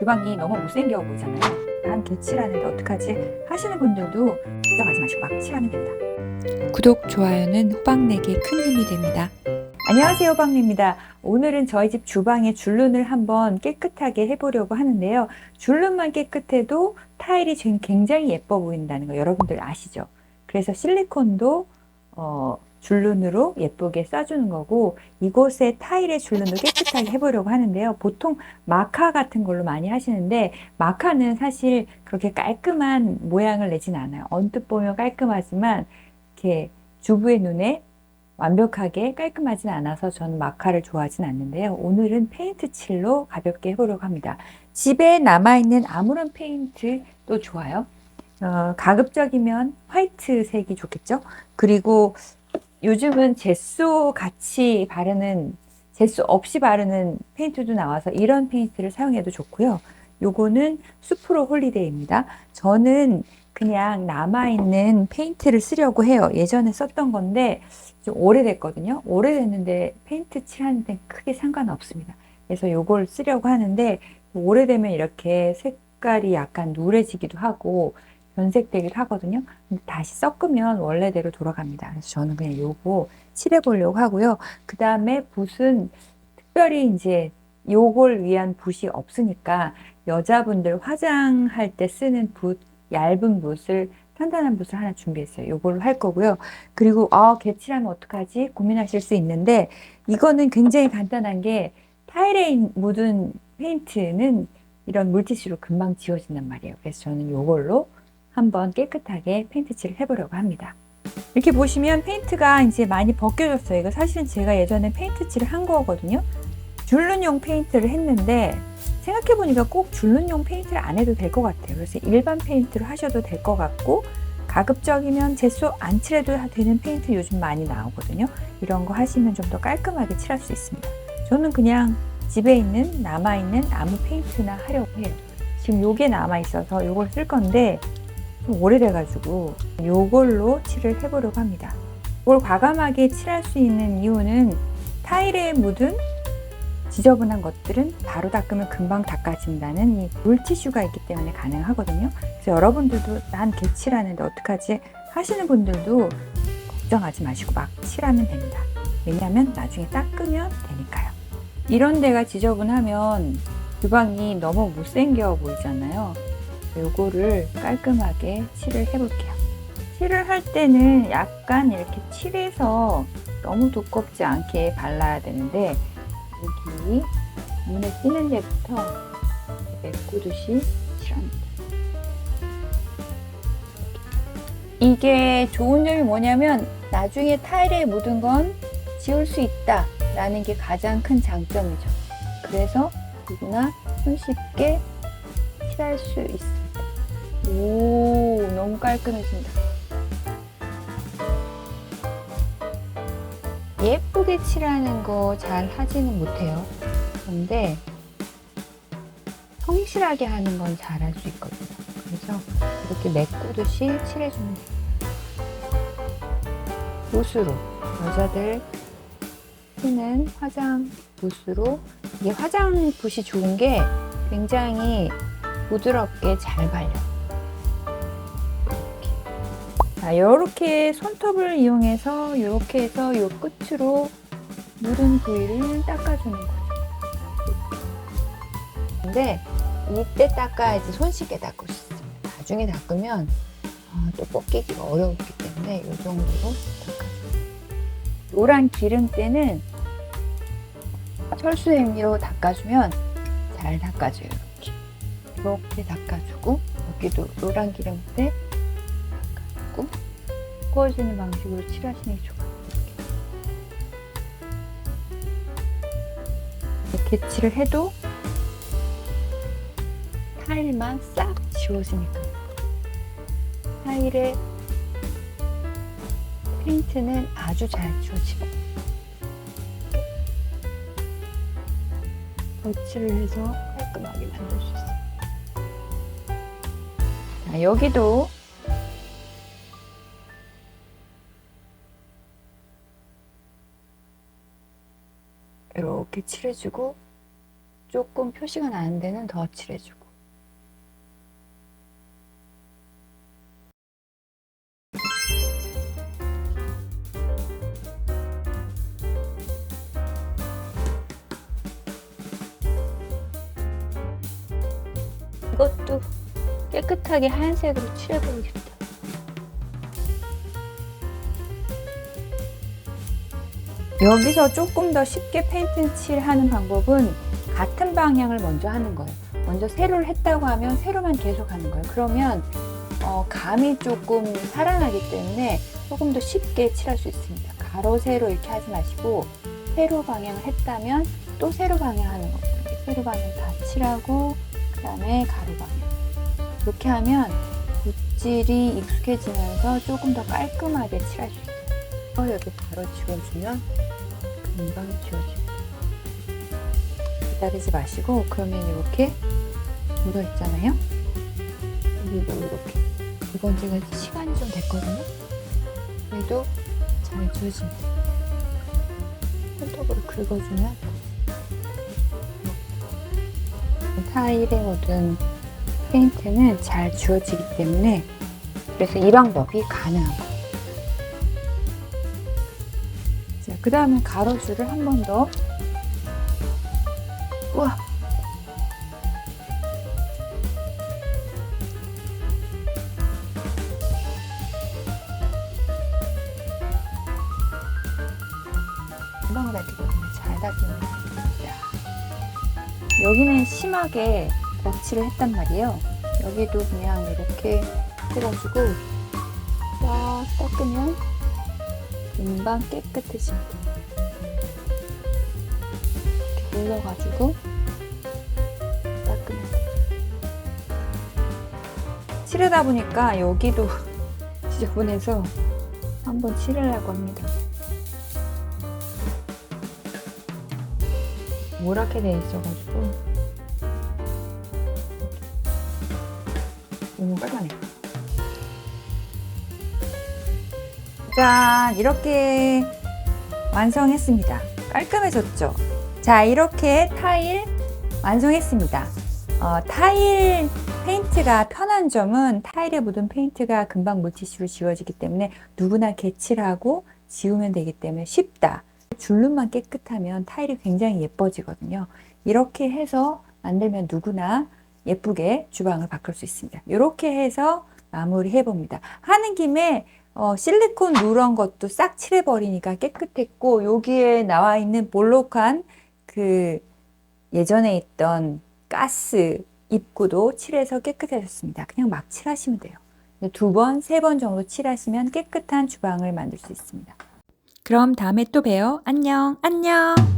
유방이 너무 못생겨 보이잖아요. 난 개칠하는데 어떡하지? 하시는 분들도 걱정하지 마시고 막 칠하면 됩니다. 구독, 좋아요는 호박내기 큰 힘이 됩니다. 안녕하세요, 호박입니다. 오늘은 저희 집 주방의 줄눈을 한번 깨끗하게 해보려고 하는데요. 줄눈만 깨끗해도 타일이 굉장히 예뻐 보인다는 거 여러분들 아시죠? 그래서 실리콘도 어, 줄눈으로 예쁘게 싸주는 거고 이곳에 타일의 줄눈도 깨끗하게 해보려고 하는데요. 보통 마카 같은 걸로 많이 하시는데 마카는 사실 그렇게 깔끔한 모양을 내진 않아요. 언뜻 보면 깔끔하지만 이렇게 주부의 눈에 완벽하게 깔끔하진 않아서 저는 마카를 좋아하진 않는데요. 오늘은 페인트 칠로 가볍게 해보려고 합니다. 집에 남아있는 아무런 페인트도 좋아요. 어, 가급적이면 화이트 색이 좋겠죠. 그리고 요즘은 제소 같이 바르는 제소 없이 바르는 페인트도 나와서 이런 페인트를 사용해도 좋고요. 요거는 수프로 홀리데이입니다. 저는 그냥 남아있는 페인트를 쓰려고 해요. 예전에 썼던 건데 좀 오래됐거든요. 오래됐는데 페인트 칠하는 데는 크게 상관없습니다. 그래서 요걸 쓰려고 하는데 오래되면 이렇게 색깔이 약간 누래지기도 하고 변색되기도 하거든요. 다시 섞으면 원래대로 돌아갑니다. 그래서 저는 그냥 요거 칠해 보려고 하고요. 그 다음에 붓은 특별히 이제 요걸 위한 붓이 없으니까 여자분들 화장할 때 쓰는 붓, 얇은 붓을 단단한 붓을 하나 준비했어요. 요걸로 할 거고요. 그리고 아, 개칠하면 어떡하지? 고민하실 수 있는데 이거는 굉장히 간단한 게 타일에 묻은 페인트는 이런 물티슈로 금방 지워진단 말이에요. 그래서 저는 요걸로 한번 깨끗하게 페인트 칠을 해보려고 합니다. 이렇게 보시면 페인트가 이제 많이 벗겨졌어요. 이거 사실은 제가 예전에 페인트 칠을 한 거거든요. 줄눈용 페인트를 했는데 생각해보니까 꼭 줄눈용 페인트를 안 해도 될 것 같아요. 그래서 일반 페인트로 하셔도 될 것 같고 가급적이면 제소 안 칠해도 되는 페인트 요즘 많이 나오거든요. 이런 거 하시면 좀 더 깔끔하게 칠할 수 있습니다. 저는 그냥 집에 있는 남아있는 아무 페인트나 하려고 해요. 지금 요게 남아있어서 요걸 쓸 건데 좀 오래돼가지고 요걸로 칠을 해보려고 합니다. 이걸 과감하게 칠할 수 있는 이유는 타일에 묻은 지저분한 것들은 바로 닦으면 금방 닦아진다는 이 물티슈가 있기 때문에 가능하거든요. 그래서 여러분들도 난 개칠하는데 어떡하지 하시는 분들도 걱정하지 마시고 막 칠하면 됩니다. 왜냐하면 나중에 닦으면 되니까요. 이런 데가 지저분하면 주방이 너무 못생겨 보이잖아요. 요거를 깔끔하게 칠을 해볼게요. 칠을 할 때는 약간 이렇게 칠해서 너무 두껍지 않게 발라야 되는데 여기 눈에 띄는 데부터 메꾸듯이 칠합니다. 이게 좋은 점이 뭐냐면 나중에 타일에 묻은 건 지울 수 있다 라는 게 가장 큰 장점이죠. 그래서 누구나 손쉽게 칠할 수 있습니다. 오, 너무 깔끔해진다. 예쁘게 칠하는 거 잘 하지는 못해요. 그런데 성실하게 하는 건 잘 할 수 있거든요. 그래서 이렇게 메꾸듯이 칠해주면 돼요. 붓으로 여자들 쓰는 화장 붓으로 이게 화장 붓이 좋은 게 굉장히 부드럽게 잘 발려. 자, 이렇게 손톱을 이용해서 이렇게 해서 이 끝으로 묻은 부위를 닦아주는 거죠. 근데 이때 닦아야지 손쉽게 닦을 수 있습니다. 나중에 닦으면 아, 또 뽑기가 어렵기 때문에 이 정도로 닦아주세요. 노란 기름 때는 철수행위로 닦아주면 잘 닦아줘요. 이렇게 이렇게 닦아주고 여기도 노란 기름 때 닦아주고 구워지는 방식으로 칠하시는 게 좋아요. 이렇게. 칠을 해도 타일만 싹 지워지니까 타일에 페인트는 아주 잘 지워집니다. 거치를 해서 깔끔하게 만들 수 있어요. 자, 여기도 이렇게 칠해주고 조금 표시가 나는 데는 더 칠해주고. 이것도 깨끗하게 하얀색으로 칠해보겠다. 여기서 조금 더 쉽게 페인트 칠하는 방법은 같은 방향을 먼저 하는 거예요. 먼저 세로를 했다고 하면 세로만 계속 하는 거예요. 그러면 어, 감이 조금 살아나기 때문에 조금 더 쉽게 칠할 수 있습니다. 가로 세로 이렇게 하지 마시고 세로 방향을 했다면 또 세로 방향 하는 겁니다. 세로 방향 다 칠하고 그 다음에 가로 방향 이렇게 하면 붓질이 익숙해지면서 조금 더 깔끔하게 칠할 수 있어요. 어, 여기 바로 지워주면 금방 지워집니다. 기다리지 마시고 그러면 이렇게 묻어 있잖아요. 그리고 이렇게 이건 제가 시간이 좀 됐거든요. 그래도 잘 지워집니다. 손톱으로 긁어주면 타일에 묻은 페인트는 잘 지워지기 때문에 그래서 이 방법이 거예 그 다음에 가로줄을 한 번 더. 우와. 금방 다지거든요. 잘 다지면. 자. 여기는 심하게 덧칠을 했단 말이에요. 여기도 그냥 이렇게 해가지고 딱 닦으면 금방 깨끗해집니다. 이렇게 눌러가지고 닦으면 돼요. 칠하다 보니까 여기도 지저분해서 한번 칠하려고 합니다. 모랗게 돼 있어가지고 너무 빨간해. 짠! 이렇게 완성했습니다. 깔끔해졌죠? 자, 이렇게 타일 완성했습니다. 어, 타일 페인트가 편한 점은 타일에 묻은 페인트가 금방 물티슈로 지워지기 때문에 누구나 개칠하고 지우면 되기 때문에 쉽다. 줄눈만 깨끗하면 타일이 굉장히 예뻐지거든요. 이렇게 해서 만들면 누구나 예쁘게 주방을 바꿀 수 있습니다. 이렇게 해서 마무리 해 봅니다. 하는 김에 어, 실리콘 누런 것도 싹 칠해버리니까 깨끗했고 여기에 나와 있는 볼록한 그 예전에 있던 가스 입구도 칠해서 깨끗해졌습니다. 그냥 막 칠하시면 돼요. 두 번, 세 번 정도 칠하시면 깨끗한 주방을 만들 수 있습니다. 그럼 다음에 또 봬요. 안녕, 안녕.